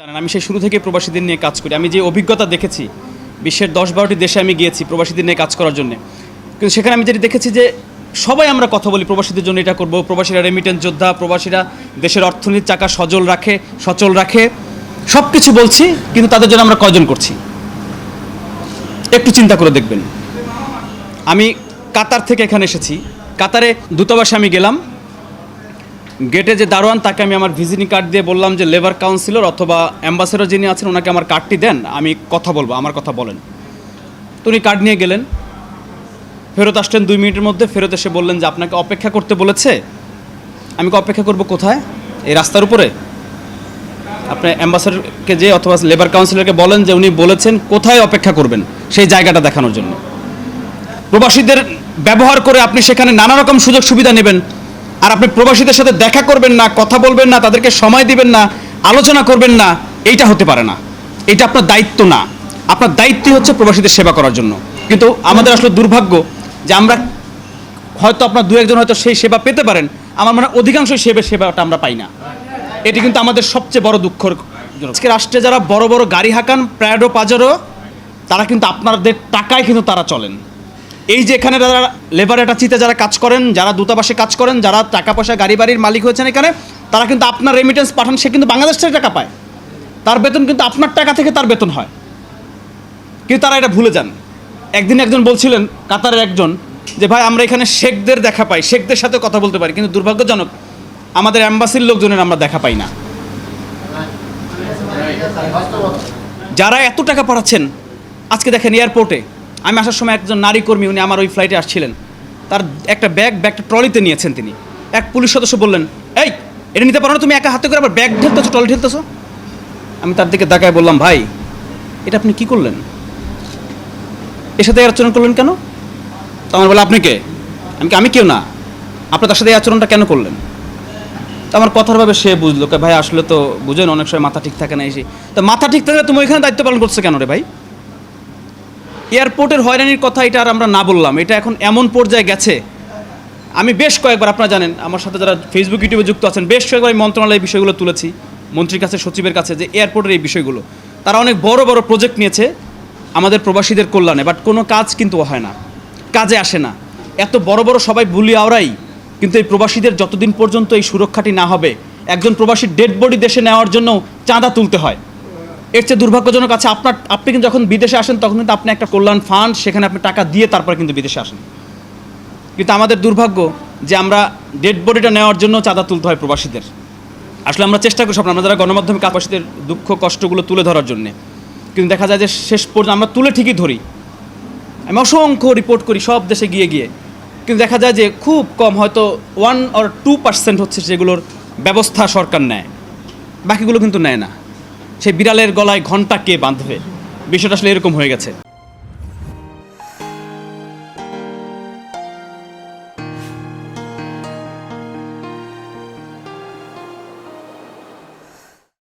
জানেন, আমি সেই শুরু থেকে প্রবাসীদের নিয়ে কাজ করি। আমি যে অভিজ্ঞতা দেখেছি, বিশ্বের দশ বারোটি দেশে আমি গিয়েছি প্রবাসীদের নিয়ে কাজ করার জন্য। কিন্তু সেখানে আমি যেটি দেখেছি যে, সবাই আমরা কথা বলি প্রবাসীদের জন্য এটা করব। প্রবাসীরা রেমিটেন্স যোদ্ধা, প্রবাসীরা দেশের অর্থনীতির চাকা সজল রাখে, সচল রাখে। সব কিছু বলছি, কিন্তু তাদের জন্য আমরা কয়জন করছি? একটু চিন্তা করে দেখবেন। আমি কাতার থেকে এখানে এসেছি। কাতারে দূতাবাসে আমি গেলাম। গেটে যে দারোয়ান, তাকে আমি আমার ভিজিটিং কার্ড দিয়ে বললাম যে লেবার কাউন্সিলর অথবা অ্যাম্বাসেডর যিনি আছেন, ওনাকে আমার কার্ডটি দেন, আমি কথা বলব, আমার কথা বলেন। তো উনি কার্ড নিয়ে গেলেন। ফেরত আসলেন দুই মিনিটের মধ্যে, ফেরত এসে বললেন যে আপনাকে অপেক্ষা করতে বলেছে। আমি অপেক্ষা করব কোথায়? এই রাস্তার উপরে। আপনি অ্যাম্বাসেডরকে যে অথবা লেবার কাউন্সিলরকে বলেন যে উনি বলেছেন, কোথায় অপেক্ষা করবেন সেই জায়গাটা দেখানোর জন্য। প্রবাসীদের ব্যবহার করে আপনি সেখানে নানা রকম সুযোগ সুবিধা নেবেন। আর আপনি প্রবাসীদের সাথে দেখা করবেন না, কথা বলবেন না, তাদেরকে সময় দিবেন না, আলোচনা করবেন না, এইটা হতে পারে না। এটা আপনার দায়িত্ব না। আপনার দায়িত্বই হচ্ছে প্রবাসীদের সেবা করার জন্য। কিন্তু আমাদের আসলে দুর্ভাগ্য যে আমরা হয়তো আপনার দু একজন হয়তো সেই সেবা পেতে পারেন, আমার মনে হয় অধিকাংশ সেবা, সেবাটা আমরা পাই না। এটি কিন্তু আমাদের সবচেয়ে বড় দুঃখর। আজকে রাষ্ট্রে যারা বড় বড় গাড়ি হাঁকান প্রায়ডো পাজারো তারা কিন্তু আপনাদের টাকায় কিন্তু তারা চলেন। এই যে এখানে যারা লেবার অ্যাটাচিতে যারা কাজ করেন, যারা দূতাবাসে কাজ করেন, যারা টাকা পয়সা গাড়ি বাড়ির মালিক হয়েছেন এখানে, তারা কিন্তু আপনার রেমিটেন্স পাঠান, সে কিন্তু বাংলাদেশ থেকে টাকা পায়। তার বেতন কিন্তু আপনার টাকা থেকে তার বেতন হয়। কিন্তু তারা এটা ভুলে যান। একদিন একজন বলছিলেন, কাতারের একজন, যে, ভাই, আমরা এখানে শেখদের দেখা পাই, শেখদের সাথে কথা বলতে পারি, কিন্তু দুর্ভাগ্যজনক, আমাদের অ্যাম্বাসির লোকজনের আমরা দেখা পাই না। যারা এত টাকা পাঠাচ্ছেন, আজকে দেখেন এয়ারপোর্টে আমি আসার সময় একজন নারী কর্মী, উনি আমার ওই ফ্লাইটে আসছিলেন। তার একটা ব্যাগ ব্যাগটা ট্রলিতে নিয়েছেন তিনি। এক পুলিশ সদস্য বললেন, এই, এটা নিতে পারো না তুমি, একা হাতে করে আবার ব্যাগ ঢেলতেছো, ট্রলি ঢেলতেছো? আমি তার দিকে তাকায় বললাম, ভাই, এটা আপনি কি করলেন? এর সাথে আচরণ করলেন কেন? তো আমার বলে, আপনি কে? আমি কি আমি কেউ না। আপনি তার সাথে এই আচরণটা কেন করলেন? তো আমার কথার ভাবে সে বুঝলো কে ভাই, আসলে তো বুঝেন, অনেক সময় মাথা ঠিক থাকে না এসে তো মাথা ঠিক থাকলে তুমি ওইখানে দায়িত্ব পালন করছ কেন রে ভাই? এয়ারপোর্টের হয়রানির কথা এটা আর আমরা না বললাম, এটা এখন এমন পর্যায়ে গেছে। আমি বেশ কয়েকবার, আপনারা জানেন, আমার সাথে যারা ফেসবুক ইউটিউবে যুক্ত আছেন, বেশ কয়েকবার আমি মন্ত্রণালয়ের বিষয়গুলো তুলেছি, মন্ত্রীর কাছে, সচিবের কাছে, যে এয়ারপোর্টের এই বিষয়গুলো। তারা অনেক বড় বড় প্রজেক্ট নিয়েছে আমাদের প্রবাসীদের কল্যাণে বাট কোনো কাজ কিন্তু হয় না, কাজে আসে না। এত বড় বড় সবাই বুলি আওরাই কিন্তু এই প্রবাসীদের যতদিন পর্যন্ত এই সুরক্ষাটি না হবে, একজন প্রবাসীর ডেড বডি দেশে নেওয়ার জন্য চাঁদা তুলতে হয়। এর চেয়ে দুর্ভাগ্যজনক আছে, আপনার, আপনি কিন্তু যখন বিদেশে আসেন, তখন কিন্তু আপনি একটা কল্যাণ ফান্ড সেখানে আপনি টাকা দিয়ে তারপরে কিন্তু বিদেশে আসেন। কিন্তু আমাদের দুর্ভাগ্য যে আমরা ডেড বডিটা নেওয়ার জন্য চাঁদা তুলতে হয় প্রবাসীদের। আসলে আমরা চেষ্টা করি সব আমরা যারা গণমাধ্যমে প্রবাসীদের দুঃখ, কষ্টগুলো তুলে ধরার জন্যে। কিন্তু দেখা যায় যে শেষ পর্যন্ত আমরা তুলে ঠিকই ধরি। আমি অসংখ্য রিপোর্ট করি সব দেশে গিয়ে গিয়ে। কিন্তু দেখা যায় যে খুব কম, হয়তো ওয়ান অর টু পার্সেন্ট হচ্ছে সেগুলোর ব্যবস্থা সরকার নেয়। বাকিগুলো কিন্তু নেয় না। সেই বিড়ালের গলায় ঘণ্টা কে বাঁধবে? বিষয়টা আসলে এরকম হয়ে গেছে।